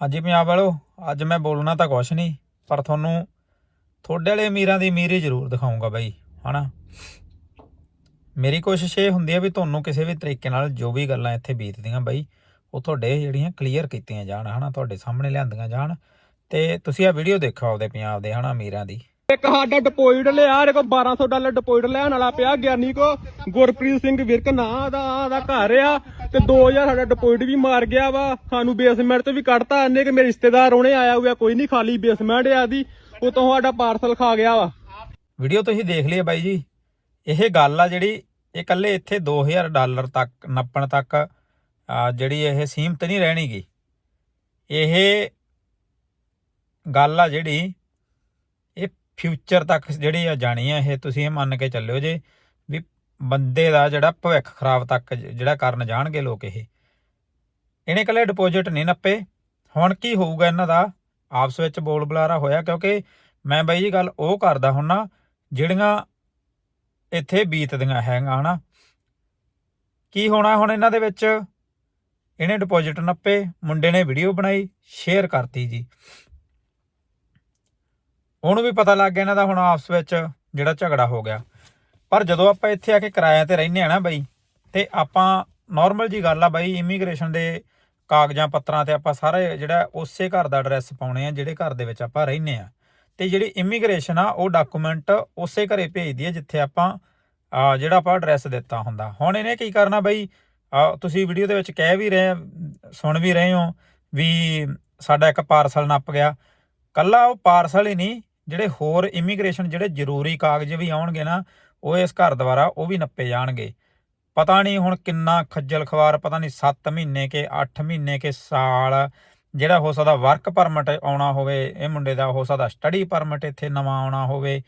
ਹਾਂਜੀ ਪੰਜਾਬ ਵਾਲੋ, ਅੱਜ ਮੈਂ ਬੋਲਣਾ ਤਾਂ ਕੁਛ ਨਹੀਂ, ਪਰ ਤੁਹਾਨੂੰ ਤੁਹਾਡੇ ਵਾਲੇ ਅਮੀਰਾਂ ਦੀ ਅਮੀਰੀ ਜ਼ਰੂਰ ਦਿਖਾਉਂਗਾ ਬਾਈ, ਹਨਾ? ਮੇਰੀ ਕੋਸ਼ਿਸ਼ ਇਹ ਹੁੰਦੀ ਹੈ ਵੀ ਤੁਹਾਨੂੰ ਕਿਸੇ ਵੀ ਤਰੀਕੇ ਨਾਲ ਜੋ ਵੀ ਗੱਲਾਂ ਇੱਥੇ ਬੀਤਦੀਆਂ ਬਾਈ, ਉਹ ਤੁਹਾਡੇ ਜਿਹੜੀਆਂ ਕਲੀਅਰ ਕੀਤੀਆਂ ਜਾਣ, ਹਨਾ? ਤੁਹਾਡੇ ਸਾਹਮਣੇ ਲਿਆਂਦੀਆਂ ਜਾਣ, ਤੇ ਤੁਸੀਂ ਆ ਵੀਡੀਓ ਦੇਖੋ ਆਪਦੇ ਪੰਜਾਬ ਦੇ, ਹਨਾ, ਅਮੀਰਾਂ ਦੀ। ਇੱਕ ਸਾਡਾ ਡਿਪੋਜ਼ਿਟ ਲਿਆ, ਇਹਦੇ ਕੋਲ 1200 ਡਾਲਰ ਡਿਪੋਜ਼ਿਟ ਲੈਣ ਵਾਲਾ ਪਿਆ, ਗਿਆਨੀ ਕੋ ਗੁਰਪ੍ਰੀਤ ਸਿੰਘ ਵਿਰਕ ਨਾਂ ਦਾ ਦਾ ਘਰ ਆ। ਤੇ 2000 ਸਾਡਾ ਡਿਪੋਜ਼ਿਟ ਵੀ ਮਾਰ ਗਿਆ ਵਾ। ਸਾਨੂੰ ਬੇਸਮੈਂਟ ਤੋਂ ਵੀ ਕੱਢਤਾ। ਇਹਨੇ ਕਿ ਮੇਰੇ ਰਿਸ਼ਤੇਦਾਰ ਉਹਨੇ ਆਇਆ ਹੋਇਆ ਕੋਈ ਨਹੀਂ ਖਾਲੀ ਬੇਸਮੈਂਟ ਆ ਦੀ ਉਤੋਂ ਸਾਡਾ ਪਾਰਸਲ ਖਾ ਗਿਆ ਵਾ। ਵੀਡੀਓ ਤੁਸੀਂ ਦੇਖ ਲਈ ਬਾਈ ਜੀ। ਇਹ ਗੱਲ ਆ ਜਿਹੜੀ, ਇਹ ਇਕੱਲੇ ਇੱਥੇ 2000 ਡਾਲਰ ਤੱਕ, ਨੱਪਣ ਤੱਕ ਜਿਹੜੀ ਇਹ ਸੀਮਤ ਨਹੀਂ ਰਹਿਣੀਗੀ। ਇਹ ਗੱਲ ਆ ਜਿਹੜੀ, ਇਹ ਫਿਊਚਰ ਤੱਕ ਜਿਹੜੀ ਆ ਜਾਣੀ ਆ। ਇਹ ਤੁਸੀਂ ਇਹ ਮੰਨ ਕੇ ਚੱਲਿਓ ਜੇ ਵੀ ਬੰਦੇ ਦਾ ਜਿਹੜਾ ਭਵਿੱਖ ਖਰਾਬ ਤੱਕ ਜਿਹੜਾ ਕਰਨ ਜਾਣਗੇ ਲੋਕ ਇਹ। ਇਹਨੇ ਇਕੱਲੇ ਡਿਪੋਜ਼ਿਟ ਨਹੀਂ ਨੱਪੇ। ਹੁਣ ਕੀ ਹੋਊਗਾ ਇਹਨਾਂ ਦਾ? ਆਪਸ ਵਿੱਚ ਬੋਲ ਬੁਲਾਰਾ ਹੋਇਆ ਕਿਉਂਕਿ ਮੈਂ ਬਾਈ ਜੀ ਗੱਲ ਉਹ ਕਰਦਾ ਹੁੰਨਾ, ਜਿਹੜੀਆਂ ਇੱਥੇ ਬੀਤਦੀਆਂ ਹੈਗਾ ਹਨਾ। ਕੀ ਹੋਣਾ ਹੁਣ ਇਹਨਾਂ ਦੇ ਵਿੱਚ? ਇਹਨੇ ਡਿਪੋਜ਼ਿਟ ਨੱਪੇ, ਮੁੰਡੇ ਨੇ ਵੀਡੀਓ ਬਣਾਈ ਸ਼ੇਅਰ ਕਰਤੀ ਜੀ। ਉਹਨੂੰ ਵੀ ਪਤਾ ਲੱਗ ਗਿਆ ਇਹਨਾਂ ਦਾ ਹੁਣ ਆਪਸ ਵਿੱਚ ਜਿਹੜਾ ਝਗੜਾ ਹੋ ਗਿਆ। ਪਰ ਜਦੋਂ ਆਪਾਂ ਇੱਥੇ ਆ ਕੇ ਕਿਰਾਇਆ ਤੇ ਰਹਿੰਦੇ ਆ ਨਾ ਬਈ, ਤੇ ਆਪਾਂ ਨਾਰਮਲ ਜੀ ਗੱਲ ਆ ਬਈ ਇਮੀਗ੍ਰੇਸ਼ਨ ਦੇ ਕਾਗਜ਼ਾਂ, ਪੱਤਰਾਂ ਤੇ ਆਪਾਂ ਸਾਰੇ ਜਿਹੜਾ ਉਸੇ ਘਰ ਦਾ ਐਡਰੈਸ ਪਾਉਣੇ ਆ, ਜਿਹੜੇ ਘਰ ਦੇ ਵਿੱਚ ਆਪਾਂ ਰਹਿੰਦੇ ਆ। ਤੇ ਜਿਹੜੀ ਇਮੀਗ੍ਰੇਸ਼ਨ ਆ, ਉਹ ਡਾਕੂਮੈਂਟ ਉਸੇ ਘਰੇ ਭੇਜਦੀ ਹੈ ਜਿੱਥੇ ਆਪਾਂ ਜਿਹੜਾ ਆਪਾਂ ਐਡਰੈਸ ਦਿੱਤਾ ਹੁੰਦਾ। ਹੁਣ ਇਹਨੇ ਕੀ ਕਰਨਾ ਬਈ? ਤੁਸੀਂ ਵੀਡੀਓ ਦੇ ਵਿੱਚ ਕਹਿ ਵੀ ਰਹੇ ਸੁਣ ਵੀ ਰਹੇ ਹੋ ਵੀ ਸਾਡਾ ਇੱਕ ਪਾਰਸਲ ਨੱਪ ਗਿਆ। ਕੱਲਾ ਉਹ ਪਾਰਸਲ ਹੀ ਨਹੀਂ, ਜਿਹੜੇ ਹੋਰ ਇਮੀਗ੍ਰੇਸ਼ਨ ਜਿਹੜੇ ਜ਼ਰੂਰੀ ਕਾਗਜ਼ ਵੀ ਆਉਣਗੇ ਨਾ ਉਹ ਇਸ ਘਰ ਦੁਆਰਾ ਉਹ ਵੀ ਨੱਪੇ ਜਾਣਗੇ। ਪਤਾ ਨਹੀਂ ਹੁਣ ਕਿੰਨਾ ਖੱਜਲ ਖਵਾਰ ਪਤਾ ਨਹੀਂ 7 ਮਹੀਨੇ ਕੇ 8 ਮਹੀਨੇ ਕੇ ਸਾਲ ਜਿਹੜਾ ਹੋ ਸਕਦਾ ਵਰਕ ਪਰਮਿਟ ਆਉਣਾ ਹੋਵੇ, ਇਹ ਮੁੰਡੇ ਦਾ ਹੋ ਸਕਦਾ ਸਟੱਡੀ ਪਰਮਿਟ ਇੱਥੇ ਨਵਾਂ ਆਉਣਾ ਹੋਵੇ।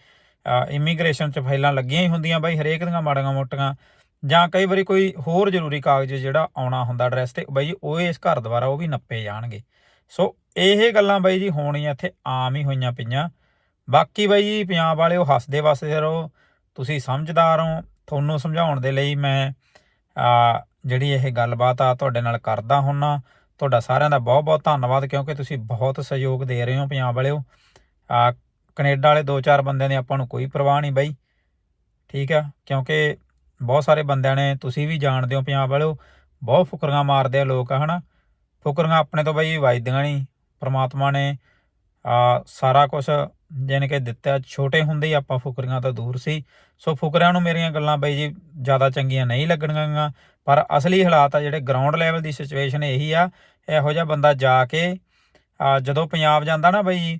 ਇਮੀਗ੍ਰੇਸ਼ਨ 'ਚ ਫਾਈਲਾਂ ਲੱਗੀਆਂ ਹੀ ਹੁੰਦੀਆਂ ਬਾਈ ਹਰੇਕ ਦੀਆਂ ਮਾੜੀਆਂ ਮੋਟੀਆਂ। ਜਾਂ ਕਈ ਵਾਰੀ ਕੋਈ ਹੋਰ ਜ਼ਰੂਰੀ ਕਾਗਜ਼ ਜਿਹੜਾ ਆਉਣਾ ਹੁੰਦਾ ਐਡਰੈਸ ਤੇ, ਬਾਈ ਉਹ ਇਸ ਘਰ ਦੁਆਰਾ ਉਹ ਵੀ ਨੱਪੇ ਜਾਣਗੇ। ਸੋ ਇਹ ਗੱਲਾਂ ਬਾਈ ਜੀ ਹੋਣੀਆਂ ਇੱਥੇ ਆਮ ਹੀ ਹੋਈਆਂ ਪਈਆਂ। ਬਾਕੀ ਬਾਈ ਜੀ ਪੰਜਾਬ ਵਾਲਿਓ ਹੱਸਦੇ ਵਸਦੇ ਰਹੋ। ਤੁਸੀਂ ਸਮਝਦਾਰ ਹੋ, ਤੁਹਾਨੂੰ ਸਮਝਾਉਣ ਦੇ ਲਈ ਮੈਂ ਜਿਹੜੀ ਇਹ ਗੱਲਬਾਤ ਆ ਤੁਹਾਡੇ ਨਾਲ ਕਰਦਾ ਹੁੰਨਾ। ਤੁਹਾਡਾ ਸਾਰਿਆਂ ਦਾ ਬਹੁਤ ਬਹੁਤ ਧੰਨਵਾਦ, ਕਿਉਂਕਿ ਤੁਸੀਂ ਬਹੁਤ ਸਹਿਯੋਗ ਦੇ ਰਹੇ ਹੋ ਪੰਜਾਬ ਵਾਲਿਓ। ਆ, ਕੈਨੇਡਾ ਵਾਲੇ ਦੋ ਚਾਰ ਬੰਦਿਆਂ ਦੀ ਆਪਾਂ ਨੂੰ ਕੋਈ ਪਰਵਾਹ ਨਹੀਂ ਬਈ। ਠੀਕ ਆ? ਕਿਉਂਕਿ ਬਹੁਤ ਸਾਰੇ ਬੰਦਿਆਂ ਨੇ ਤੁਸੀਂ ਵੀ ਜਾਣਦੇ ਹੋ ਪੰਜਾਬ ਵਾਲਿਓ, ਬਹੁਤ ਫੁਕਰੀਆਂ ਮਾਰਦੇ ਆ ਲੋਕ, ਹਨਾ। ਫੁਕਰੀਆਂ ਆਪਣੇ ਤੋਂ ਬਈ ਵੱਜਦੀਆਂ ਨਹੀਂ, ਪ੍ਰਮਾਤਮਾ ਨੇ, ਆ, ਸਾਰਾ ਕੁਝ ਜਾਣੀ ਕਿ ਦਿੱਤਾ, ਛੋਟੇ ਹੁੰਦੇ ਹੀ ਆਪਾਂ ਫੁਕਰੀਆਂ ਤੋਂ ਦੂਰ ਸੀ। ਸੋ ਫੁਕਰਿਆਂ ਨੂੰ ਮੇਰੀਆਂ ਗੱਲਾਂ ਬਾਈ ਜੀ ਜ਼ਿਆਦਾ ਚੰਗੀਆਂ ਨਹੀਂ ਲੱਗਣਗੀਆਂ ਪਰ ਅਸਲੀ ਹਾਲਾਤ ਆ ਜਿਹੜੇ ਗਰਾਊਂਡ ਲੈਵਲ ਦੀ ਸਿਚੁਏਸ਼ਨ ਇਹੀ ਆ, ਇਹੋ ਜਿਹਾ ਬੰਦਾ ਜਾ ਕੇ ਜਦੋਂ ਪੰਜਾਬ ਜਾਂਦਾ ਨਾ ਬਈ,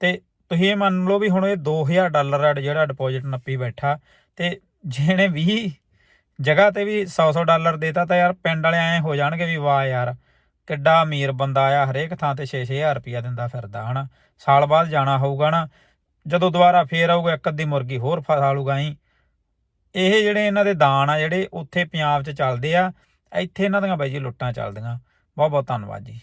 ਤੇ ਤੁਸੀਂ ਇਹ ਮੰਨ ਲਓ ਵੀ ਹੁਣ ਇਹ 2000 ਡਾਲਰ ਆ, ਜਿਹੜਾ ਡਿਪੋਜ਼ਿਟ ਨੱਪੀ ਬੈਠਾ, ਤੇ ਜਿਹਨੇ 20 ਜਗ੍ਹਾ ਤੇ ਵੀ 100-100 ਡਾਲਰ ਦੇਤਾ ਤਾਂ ਯਾਰ ਪਿੰਡ ਵਾਲੇ ਐ ਹੋ ਜਾਣਗੇ ਵੀ ਵਾਹ ਯਾਰ। ਕਿੱਡਾ ਅਮੀਰ ਬੰਦਾ ਆ, ਹਰੇਕ ਥਾਂ ਤੇ 6-6000 ਰੁਪਇਆ ਦਿੰਦਾ ਫਿਰਦਾ, ਹਨਾ? ਸਾਲ ਬਾਅਦ ਜਾਣਾ ਹੋਊਗਾ ਨਾ ਜਦੋਂ ਦੁਬਾਰਾ ਫੇਰ ਆਊਗਾ, ਇੱਕ ਅੱਧੀ ਮੁਰਗੀ ਹੋਰ ਫਸਾ ਲੂਗਾ ਹੀ ਇਹ ਜਿਹੜੇ ਇਹਨਾਂ ਦੇ ਦਾਨ ਆ, ਜਿਹੜੇ ਉੱਥੇ ਪੰਜਾਬ 'ਚ ਚੱਲਦੇ ਆ, ਇੱਥੇ ਇਹਨਾਂ ਦੀਆਂ ਬਾਈ ਜੀ ਲੁੱਟਾਂ ਚੱਲਦੀਆਂ। ਬਹੁਤ ਬਹੁਤ ਧੰਨਵਾਦ ਜੀ।